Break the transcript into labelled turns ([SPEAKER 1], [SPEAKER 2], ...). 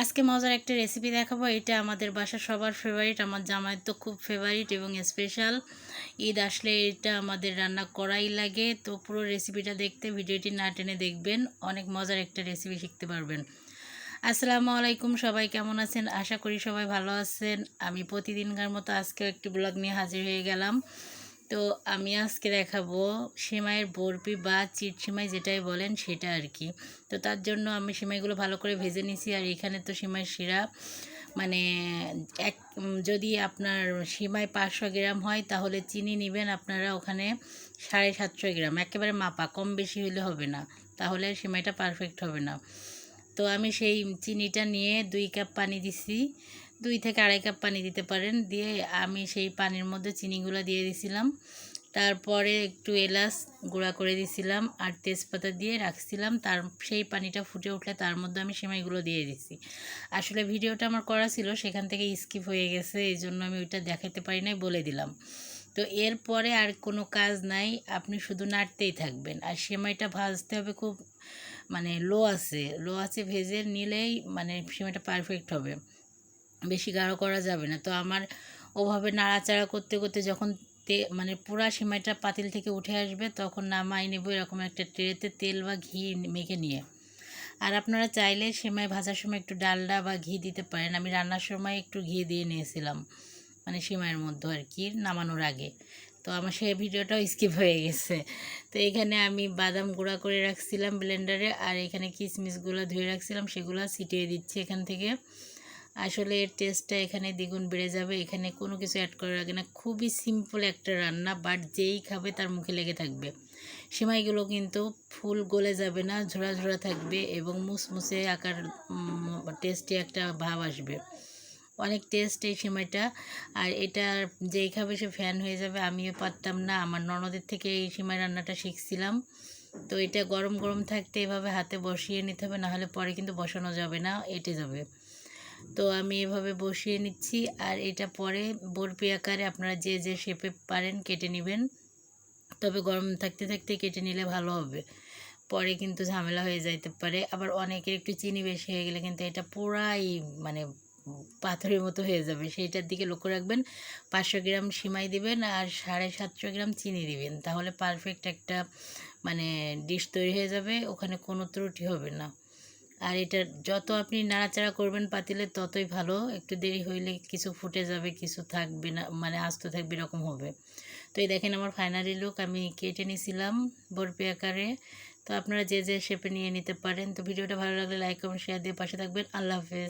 [SPEAKER 1] আজকে মজার একটা রেসিপি দেখাবো। এটা আমাদের বাসার সবার ফেভারিট আমার জামাইয়ের তো খুব ফেভারিট এবং স্পেশাল ঈদ আসলে এটা আমাদের রান্না করাই লাগে। তো পুরো রেসিপিটা দেখতে, ভিডিওটি না টেনে দেখবেন, অনেক মজার একটা রেসিপি শিখতে পারবেন। আসসালামু আলাইকুম, সবাই কেমন আছেন? আশা করি সবাই ভালো আছেন। আমি প্রতিদিনকার মতো আজকেও একটি ব্লগ নিয়ে হাজির হয়ে গেলাম। তো আমি আজকে দেখাবো সেমাইয়ের বরফি বা চিট সেমাই যেটাই বলেন সেটা আর কি। তো তার জন্য আমি সেমাইগুলো ভালো করে ভেজে নিছি আর এখানে তো সেমাইয়ের শিরা মানে এক, যদি আপনার সিমাই পাঁচশো গ্রাম হয় তাহলে চিনি নেবেন আপনারা ওখানে সাড়ে সাতশো গ্রাম। একেবারে মাপা, কম বেশি হলে হবে না, তাহলে সিমাইটা পারফেক্ট হবে না। তো আমি সেই চিনিটা নিয়ে দুই কাপ পানি দিছি। দুই থেকে আড়াই কাপ পানি দিতে পারেন। দিয়ে আমি সেই পানির মধ্যে চিনিগুলো দিয়ে দিছিলাম। তারপরে একটু এলাচ গুঁড়া করে দিছিলাম আর তেজপাতা দিয়ে রাখছিলাম। তার সেই পানিটা ফুটে উঠলে তার মধ্যে আমি সেমাইগুলো দিয়ে দিছি। আসলে ভিডিওটা আমার করা ছিল, সেখান থেকে স্কিপ হয়ে গেছে, এই জন্য আমি ওইটা দেখাতে পারি নাই, বলে দিলাম। তো এরপরে আর কোনো কাজ নাই, আপনি শুধু নাড়তেই থাকবেন। আর সেমাইটা ভাজতে হবে খুব মানে লো আছে। লো আছে, ভেজে নিলেই মানে সেমাইটা পারফেক্ট হবে। বেশি গাঢ় করা যাবে না। তো আমার ওভাবে নাড়াচাড়া করতে করতে যখন তে মানে পুরা সিমাইটা পাতিল থেকে উঠে আসবে, তখন নামাই নেব এরকম একটা ট্রেতে তেল বা ঘি মেখে নিয়ে। আর আপনারা চাইলে সেমাই ভাজার সময় একটু ডালডা বা ঘি দিতে পারেন। আমি রান্নার সময় একটু ঘি দিয়ে নিয়েছিলাম মানে সিমাইয়ের মধ্যে আর কি, নামানোর আগে। তো আমার সেই ভিডিওটাও স্কিপ হয়ে গেছে। তো এখানে আমি বাদাম গুঁড়া করে রাখছিলাম ব্লেন্ডারে, আর এখানে কিশমিশগুলো ধুয়ে রাখছিলাম, সেগুলো ছিটিয়ে দিচ্ছি এখান থেকে। আসলে এর টেস্টটা এখানে দ্বিগুণ বেড়ে যাবে। এখানে কোনো কিছু অ্যাড করা লাগে না, খুবই সিম্পল একটা রান্না বাট যেই খাবে তার মুখে লেগে থাকবে। সেমাইগুলো কিন্তু ফুল গলে যাবে না, ঝোড়া ঝোড়া থাকবে এবং মুসমুসে আকার টেস্টি একটা ভাব আসবে। অনেক টেস্ট এই সেমাইটা। আর এটা যেই খাবে সে ফ্যান হয়ে যাবে, আমিও পারতাম না। আমার ননদের থেকে এই সেমাই রান্নাটা শিখছিলাম। তো এটা গরম গরম থাকতে এভাবে হাতে বসিয়ে নিতে হবে, নাহলে পরে কিন্তু বসানো যাবে না, এটে যাবে। তো আমি এভাবে বসিয়ে নিচ্ছি। আর এটা পরে বরফি আকারে আপনারা যে যে শেপে পারেন কেটে নেবেন। তবে গরম থাকতে থাকতে কেটে নিলে ভালো হবে। পরে কিন্তু ঝামেলা হয়ে যাইতে পারে। আবার অনেকের একটু চিনি বেশি হয়ে গেলে কিন্তু এটা পুরাই মানে পাথরের মতো হয়ে যাবে। সেইটার দিকে লক্ষ্য রাখবেন। পাঁচশো গ্রাম সিমাই দিবেন আর সাড়ে সাতশো গ্রাম চিনি দিবেন। তাহলে পারফেক্ট একটা মানে ডিশ তৈরি হয়ে যাবে। ওখানে কোনো ত্রুটি হবে না। আর এটা যত আপনি নাড়াচাড়া করবেন পাতিলে, ততই ভালো। একটু দেরি হইলে কিছু ফুটে যাবে, কিছু থাকবে না মানে আস্ত থাকবে, এরকম হবে। তো এই দেখেন আমার ফাইনালি লুক, আমি কেটে নিয়েছিলাম বরফি আকারে। তো আপনারা যে যে শেপে নিয়ে নিতে পারেন, তো ভিডিওটা ভালো লাগলে লাইক কমেন্ট শেয়ার দিয়ে পাশে থাকবেন। আল্লাহ হাফেজ।